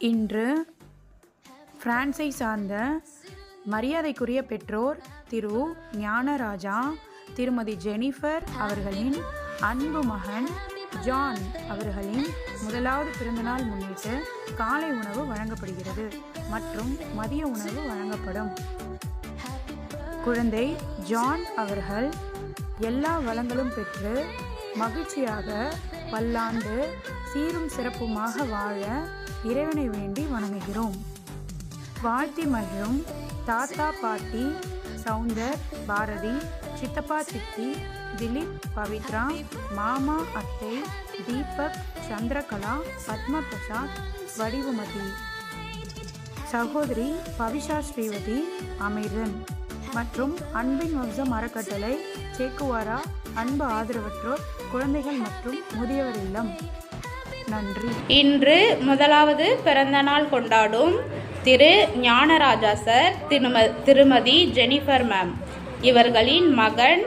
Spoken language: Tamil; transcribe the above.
இன்று பிரான்ஸை சார்ந்த மரியாதைக்குரிய பெற்றோர் திரு ஞானராஜா திருமதி ஜெனிஃபர் அவர்களின் அன்பு மகன் ஜான் அவர்களின் முதலாவது பிறந்தநாள் முன்னிட்டு காலை உணவு வழங்கப்படுகிறது மற்றும் மதிய உணவு வழங்கப்படும். குழந்தை ஜான் அவர்கள் எல்லா வளங்களும் பெற்று மகிழ்ச்சியாக பல்லாண்டு சீரும் சிறப்புமாக வாழ இறைவனை வேண்டி வணங்குகிறோம். வாழ்த்தி மகிழும் தாத்தா பாட்டி சவுந்தர் பாரதி சித்தப்பா சித்தி திலீப் பவித்ரா மாமா அத்தை தீபக் சந்திரகலா பத்ம பிரசாத் வடிவுமதி. சகோதரி பவிஷா ஸ்ரீவதி அமிர்தன். மற்றும் அன்பின் வம்சம் அறக்கட்டளை சேக்குவாரா அன்பு ஆதரவற்றோர் குழந்தைகள் மற்றும் முதியவர் இல்லம். நன்றி. இன்று முதலாவது பிறந்தநாள் கொண்டாடும் திரு ஞானராஜா சார் திரும திருமதி ஜெனிஃபர் மேம். இவர்களின் மகன்